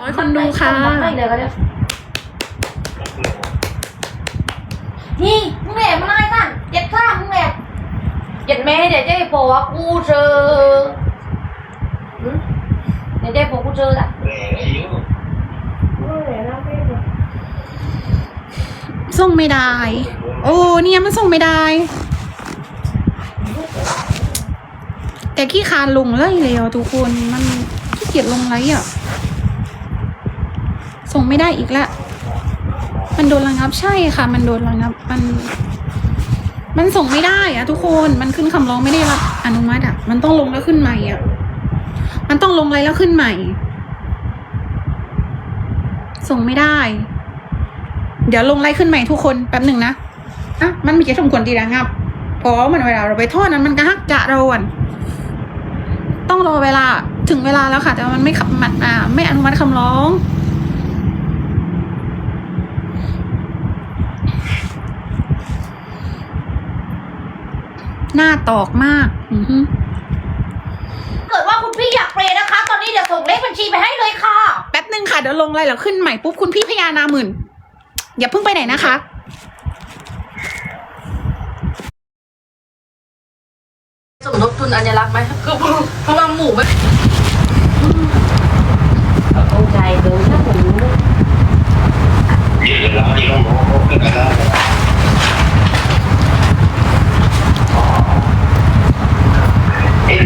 ร้อยคนดูค่ะไม่เลยก็ได้นี่มึงแหลมมาไล่กันเจ็ดข้ามมึงแหลมเจ็ดแม่เดี๋ยวจะให้บอกว่ากูเจอหึเดี๋ยวจะให้บอกกูเจอละส่งไม่ได้ โอ้เนี่ยมันส่งไม่ได้ แต่ขี้คานลงเลยเลยอะทุกคนมันขี้เกียจลงไรอะ ส่งไม่ได้อีกละ มันโดนระงับใช่ค่ะ มันโดนระงับ มัน มันส่งไม่ได้อะทุกคน มันขึ้นคำร้องไม่ได้รับอนุมัติอะมันต้องลงแล้วขึ้นใหม่อะมันต้องลงไรแล้วขึ้นใหม่ ส่งไม่ได้ เดี๋ยวลงไล่ขึ้นใหม่ทุกคนแป๊บหนึ่งนะอะมันมีกี่สมควรตีระงับเพราะมันเวลาเราไปโทษนั้นมันก็ฮักจะเราอะต้องรอเวลาถึงเวลาแล้วค่ะ แต่มันไม่ขับมันอ่าไม่อนุมัติคำร้อง หน้าตอกมาก อือฮึเกิดว่าคุณพี่อยากเปรย์นะคะ ตอนนี้เดี๋ยวส่งเลขบัญชีไปให้เลยค่ะ แป๊บหนึ่งค่ะเดี๋ยวลงไล่แล้วขึ้นใหม่ปุ๊บคุณพี่พญานาหมื่นอย่าเพิ่งไปไหนนะคะสมทบทุนอัญลักษณ์ไหมคือเพราะว่าหมูไม่เข้าใจ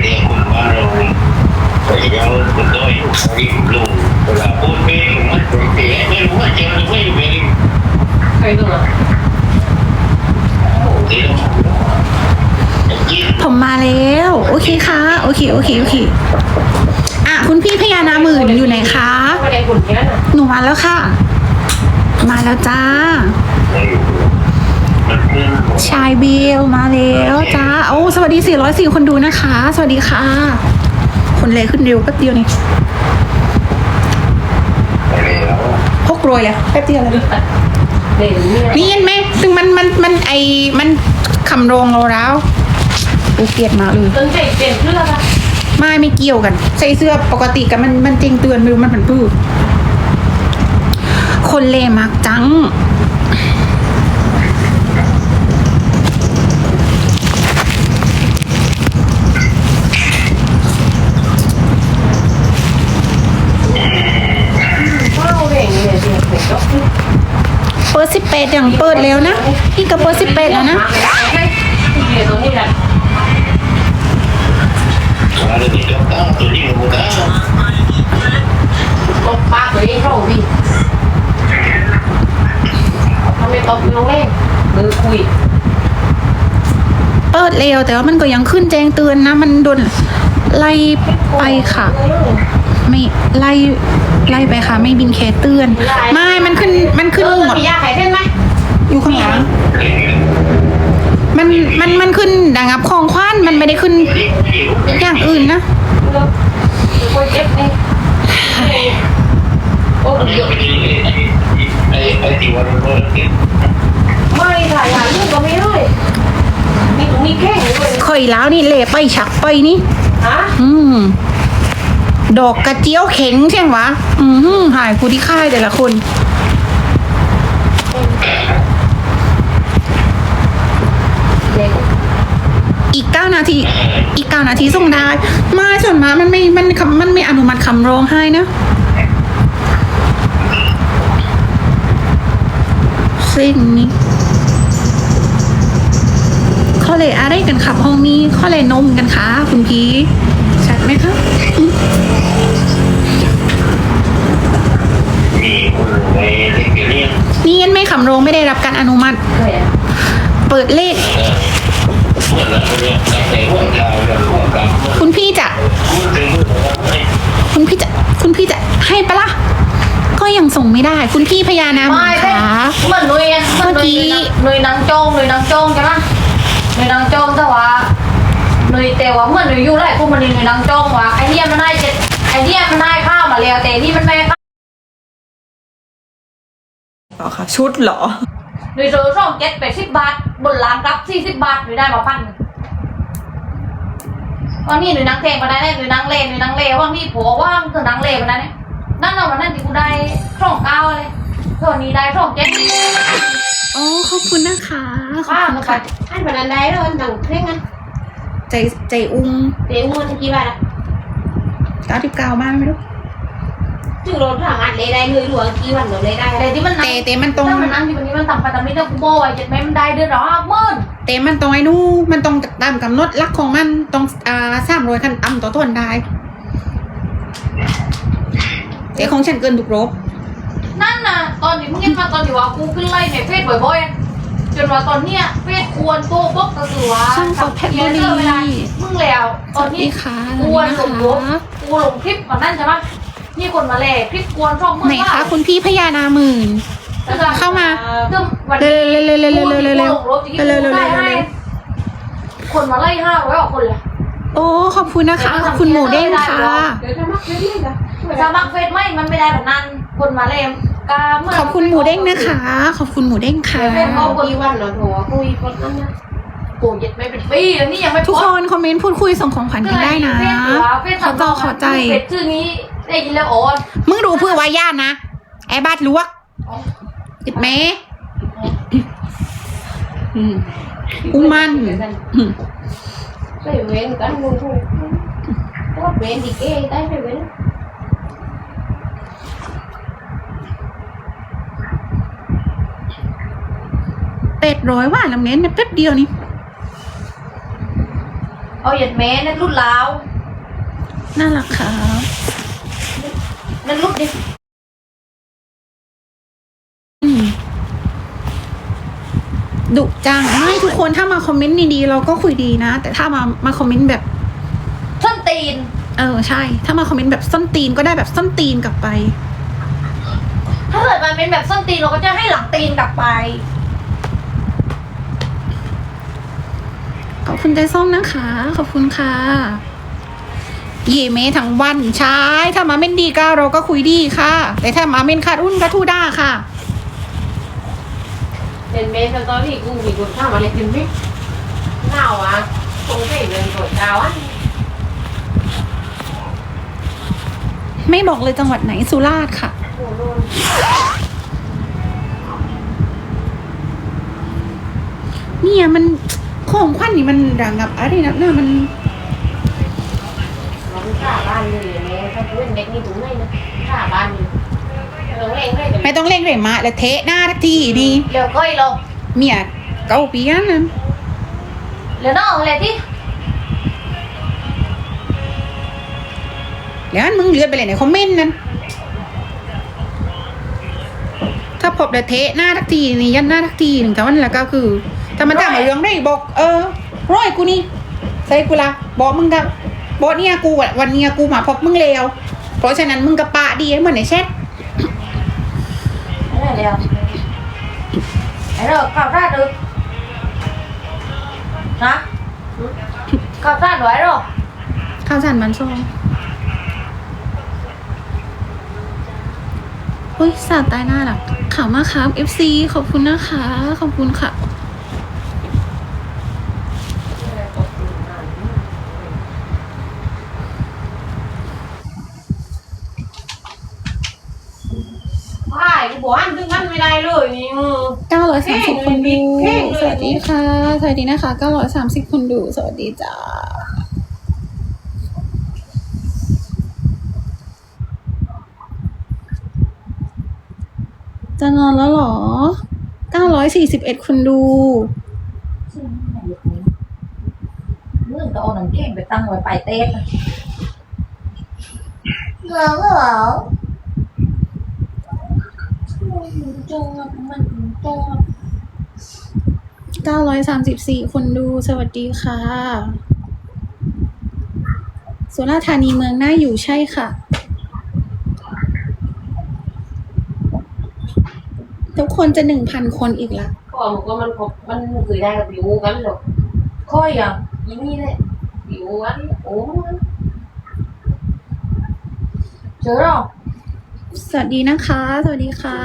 เนถ้าผมรู้ el día culpable pues ya lo doy ahí lo la pone más porque me lo va a echar de güey me ใครตัวผมมาแล้ว โอเคค่ะ โอเค โอเค โอเคอะคุณพี่พญานาหมื่นอยู่ไหนคะไม่ได้หุ่นแค่น่ะหนูมาแล้วค่ะ มาแล้วจ้า ชายเบลมาแล้วจ้าโอ้สวัสดี 404 คนดูนะคะ สวัสดีค่ะ คนเลยขึ้นเร็วแป๊บเดียวนี่พกรวยเลยแป๊บเดียวเลยเด่นเนี่ยนี่เห็นไหมซึ่งมันมันมันไอมันคำโรงเราแล้วกูเกลียดมากเลยตึงใจเปลี่ยนเรื่องละไม่ไม่เกี่ยวกัน ใส่เสื้อปกติกับมันมันจริงเตือนไม่รู้มันผันพืชคนเลมักจัง ดอย่างเปิดแล้วนะพี่ก็เปิดสิบแปดแล้วนะเดี๋ยวตบปากตัวเองเข้าดิทำไมตบลงเล่นมือคุยเปิดแล้วแต่ว่ามันก็ยังขึ้นแจ้งเตือนนะ มันโดนไล่ไปค่ะ ไม่ไล่ไล่ไปค่ะ ไม่บินแคเตือน ไม่ มันขึ้นมันขึ้นหมดมียาไข่เส้นไหม อยู่ข้างหลัง มันมันมันขึ้นดังับของคว้านมันไม่ได้ขึ้น อย่างอื่นนะเออมีคนเจ็บนี่โอ้เยอะ Ahí, ahí, igual, igual, ไม่ถ่ายหาลูกก็ไม่ได้มีถุงมีแข้งด้วยข่อยแล้วนี่เละไปฉักไปนี่ฮะอืมดอกกระเจียวเข็งใช่ไหมวะ อืมหายกูที่ค่ายแต่ละคน เด็ก อีกเก้านาที อีกเก้านาทีส่งได้ไม่ส่วนมากมันไม่ มันคำมันไม่อนุมัติคำร้องให้นะสิ่งนี้ข้อเลยอะไรกันครับห้องนี้ข้อเลยนมกันคะคุณพี่ชัดไหมคะ ni uno de que bien. นี่ยันไม่คำร้องไม่ได้รับการอนุมัติเคยอะเปิดเลข คุณพี่จะ คุณพี่จะ คุณพี่จะให้ปะล่ะ ก็ยังส่งไม่ได้ คุณพี่พญานาคไม่ใช่คะเหมือนหนุยอะเหมือนหนุยเมื่อกี้หนุยนางโจงหนุยนางโจงใช่ไหมหนุยนางโจงแต่ว่าหนุยแต่ว่าเหมือนหนุยอยู่ไรพวกมันนี่หนุยนางโจงว่าไอเดียมันได้เจ็ดไอเดียมันได้ข้าวมาแล้วแต่ที่มันไม่ได้ข้าวต่อค่ะชุดเหรอ หนุยโซสองเจ็ดแปดสิบบาท บนร้านรับสี่สิบบาทหนุยได้มาพันหนึ่งตอนนี้หนุยนางแทงมาได้เนี่ยหนุยนางเล่หนุยนางเล่ว่างพี่ผัวว่างคือนางเล่มาได้เนี่ยนั่นเราวันนั้นที่กูได้ช่องเก้าเลยเท่านี้ได้ช่องเจ็ดอ๋อขอบคุณนะคะขอบข้าคุมาณไปค่ะอันวันนั้นได้แล้วอันดังเคร่งกันใจใจอุ้งเดี๋ยวมันกี่บาทอะเก้าสิบเก้าบ้านไม่รู้ ถึงเราทำงานเลยได้เลยหรือว่ากี่วันเราเลยได้แต่ที่มันเตเตมันตรง ถ้ามันนั่งที่วันนี้มันต่ำไปต่ำไม่ได้กูโบยเจ็ดแม่มันได้เดือนละห้าหมื่นเตมันตรงไอ้นู่นมันตรงตามกำหนดลักของมันตรงอ่าสามร้อยขั้นต่ำต่อต้นได้เตของฉันเกินทุกรบนั่นน่ะตอนนี้มึงเห็นมาตอนที่ว่ากูขึ้นไล่ในเฟซบ่อยๆจนว่าตอนเนี้ยเฟซควรโตบกก็คือว่าช่างปอเพชรบุรีเวลามึงแล้วตสอนวัสนี้ดีค่ะสกววันสสมดีรบนะคะกูลงคลิปก่อนนั่นใช่ปะ มีคนมาแลกคลิปกวนช่องมึงไหนคะคุณพี่พญานาหมื่น แล้วก็เข้ามาซึ่งวันเร็นี้วเร็วเร็วเร็วเร็วเร็วเร็วกูที่กูลงรถที่เร็วเร็วกูได้เร็วให้เร็วคนมาไล่ห้าร้อยกว่าคนเลยโอ้ขอบคุณนะคะขอบคุณหมูเด้งค่ะเดี๋ยวจะมักเดี๋ยวนี้นะสมัครเฟซไม่มันไม่ได้แบบนั้นคนมาเล่มกาเมื่ขอบคุณหมูเด้งนะคะขอบคุณหมูเด้งค่ะเอากี่วันเราโทรคุยคนนั้นนะโอ้ยดไม่เป็นปีแล้วนี่ยังไม่ทุกคนคอมเมนต์พูดคุยส่งของขวัญกันได้นะเฟซขอจอขอใจเฟซชื่อนี้ ได้ยินแล้วโอนมึงดูเพื่อว่าญาตินะ ไอ้บาดลวกจิบแม่อืมอุ้มมันอืมไปเว้นกันมึงพูดก็เว้นดีเก้ได้ไปเว้นเป็ดร้อยว่าลำเน้นแป๊บเดียวนี่เอาหยัดแม่นั่นรุ่นลาวน่ารักค่ะ นั่นรุ่นดิอืมดุจังไม่ทุกคนถ้ามาคอมเมนต์ดีๆเราก็คุยดีนะ แต่ถ้ามามาคอมเมนต์แบบส้นตีน เออใช่ ถ้ามาคอมเมนต์แบบส้นตีนก็ได้แบบส้นตีนกลับไป ถ้าเกิดมันเป็นแบบส้นตีนเราก็จะให้หลังตีนกลับไปขอบคุณใจส้มนะคะ ขอบคุณค่ะเย่เมทั้งวันใช่ถ้ามาเม่นดีก็เราก็คุยดีค่ะ แต่ถ้ามาเม่นขาดอุ้นก็ทู่ด้าค่ะ เป็นเมสตอนที่กูมีคนข้ามมาเลยกินไหมหนาวอะคงไม่เดินกดดาวอะไม่บอกเลยจังหวัดไหนสุราษฎร์ค่ะโอ้โหเนี่ยมันของขวัญนี่มันดังกับอะไรนะเนี่ยมันน้องข้าบ้านเลยเมสถ้าเป็นเด็ กนี่ถึงไม่นะข้าบ้านนี่เราเล่นได้แต่ไม่ต้องเร่งเลยมาแล้วเทะหน้าทักทีนี่เดี๋ยวก้อยเราเมียเกาปีนั้นนั้นเดี๋ยวน้องอะไรที่แล้วมึงเลือนไปเลยในคอมเมนต์นั้นถ้าพบแล้วเทะหน้าทักทีนี่ยันหน้าทักทีหนึ่งแต่วันแล้วก็คือถ้ามันจะมาเรื่องได้บอก เออร้อยกูนี่ใส่กูละบอกมึงกับบอกเนี่ยกูวันเนี้ยกูมาพบมึงเลว ราะฉะนั้นมึงกับปะดีเหมือนในแชทไม่ได้แล้วไอ้เราข่าวท่าดูนะข่าวท่าดูไอ้เราข้าวสารมันซองเฮ้ยสาดตายหน้าหลักขาวมากครับ FC ขอบคุณนะคะ ขอบคุณค่ะ ใช่กูบอกห้ามถึงมันไม่ได้เลยนี่มึง930 คนดูแข้งเลยสวัสดีค่ะ สวัสดีนะคะ 930 คนดู สวัสดีจ้า จะนอนแล้วเหรอ 941 คนดู เรื่องก็เอาหนังแข้งไปตั้งไว้ปลายเต้นเหรอเหรอ จงมันจง934คนดูสวัสดีค่ะ สุราษฎร์ธานีเมืองน่าอยู่ใช่ค่ะ ทุกคนจะ1,000คนอีกละก็มันก็มันพบมันเคยได้กับผิวกันหรอกค่อยอะอีนี่แหละผิวกันโอ้เจอหรอ สวัสดีนะคะ สวัสดีค่ะ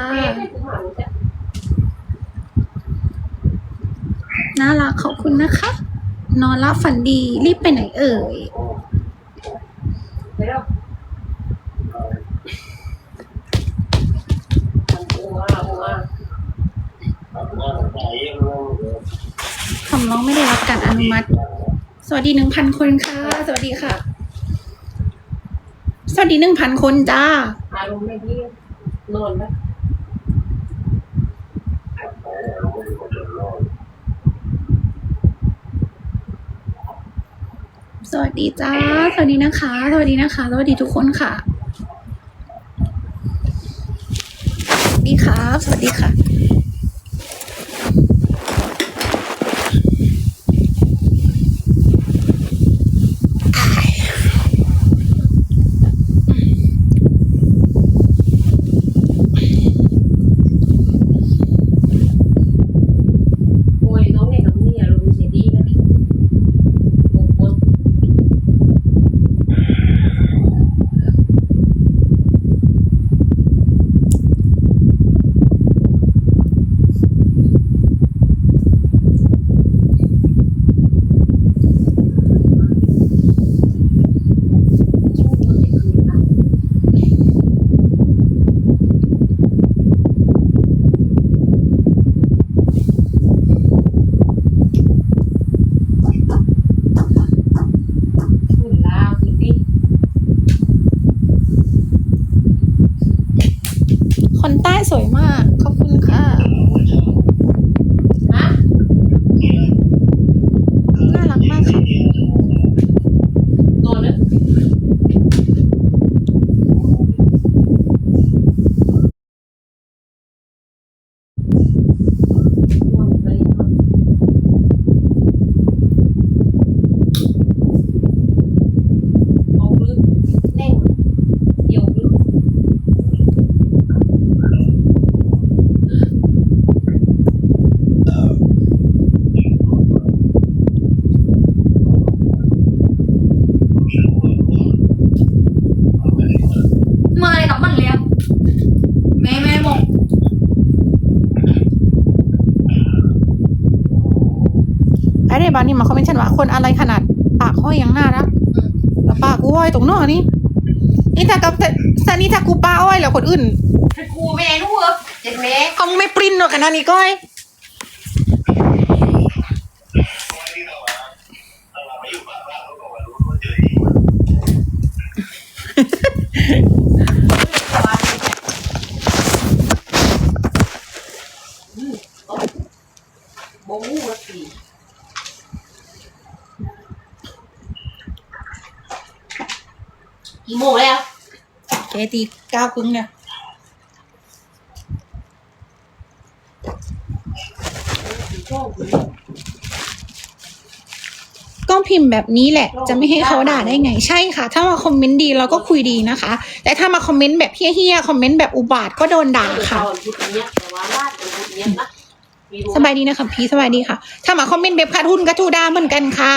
น่ารักขอบคุณนะคะ นอนแล้วฝันดี รีบไปไหนเอ่ย คำร้องไม่ได้รับการอนุมัติ สวัสดีหนึ่งพันคนค่ะ สวัสดีค่ะ วัสดีหนึ่งพันคนจ้าอารมณ์ไม่ดีนอนไหมสวัสดีจ้า สวัสดีนะคะ สวัสดีนะคะ สวัสดีทุกคนค่ะสวัสดีครับ สวัสดีค่ะ โอ้ยน้องเนี่ยกับนี่อารมณ์เสียดีนะโอ้โห ขึ้นลาวขึ้นดิ คนใต้สวยมาก ขอบคุณค่ะ ฮะ น่ารักมากค่ะ นอนเลยนอนไปนอนเอาลึกแน่งเดี่ยวลึก เมื่อไรกับมันเลี้ยงแม่แม่บอก ไอ้เดบ้านนี่มาคอมเมนต์ฉันว่าคนอะไรขนาด ปากห้อยยังน่ารักแล้วปากกูห้อยตรงนอกนี่นี่ถ้ากับแต่นี่ถ้ากูป้าอ้อยแล้วคนอื่นให้กูแม่รู้เหรอเจ็ดแม่เขาไม่ปริ้นหรอกขนาดนี้ก้อยที่เราว่าเราไม่อยู่บ้านเราก็รู้ว่าเจอโบมูละสี่ กี่โมงแล้วแกตีก้าวครึ่งเนี่ยก็พิมพ์แบบนี้แหละ จะไม่ให้เขาด่าได้ไงใช่ค่ะ ถ้ามาคอมเมนต์ดีเราก็คุยดีนะคะ แต่ถ้ามาคอมเมนต์แบบเฮี้ยๆคอมเมนต์แบบอุบาทก็โดนด่าค่ะพุทธเนี้ยแต่ว่าลาดเป็นพุทธเนี้ยนะมีรู้สบายดีนะคะพี่สบายดีค่ะ ถ้ามาคอมเมนต์แบบขาดทุนก็ทูด่าเหมือนกันค่ะ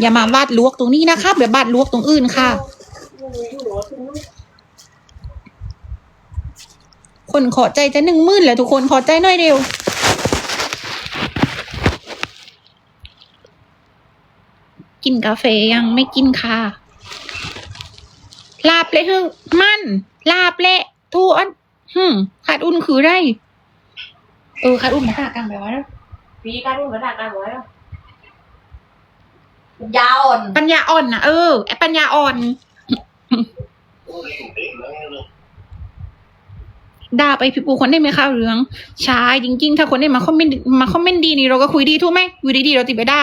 อย่ามาวาดลวกตรงนี้นะคะแบบบาดลวกตรงอื่นค่ะ คนขอใจจะหนึ่งหมื่นแล้วทุกคนขอใจหน่อยเร็วกินกาแฟยังไม่กินค่ะ ลาบเลยฮึมัน ลาบเละทูอันฮึขาดอุ่นคือไร เออขาดอุ่นมาตากลางไปวะปีการรุ่นกระดาษการไว้แล้ว ยาอ่อนปัญญาอ่อนนะเออไอปัญญาอ่อน ด่าไปพี่ปูคนได้ไหมคะเรื่องใช่จริง ๆ ถ้าคนได้มาคอมเมนต์มาคอมเมนต์ดีนี่เราก็คุยดีถูกไหมอยู่ดีๆเราติดไปด่า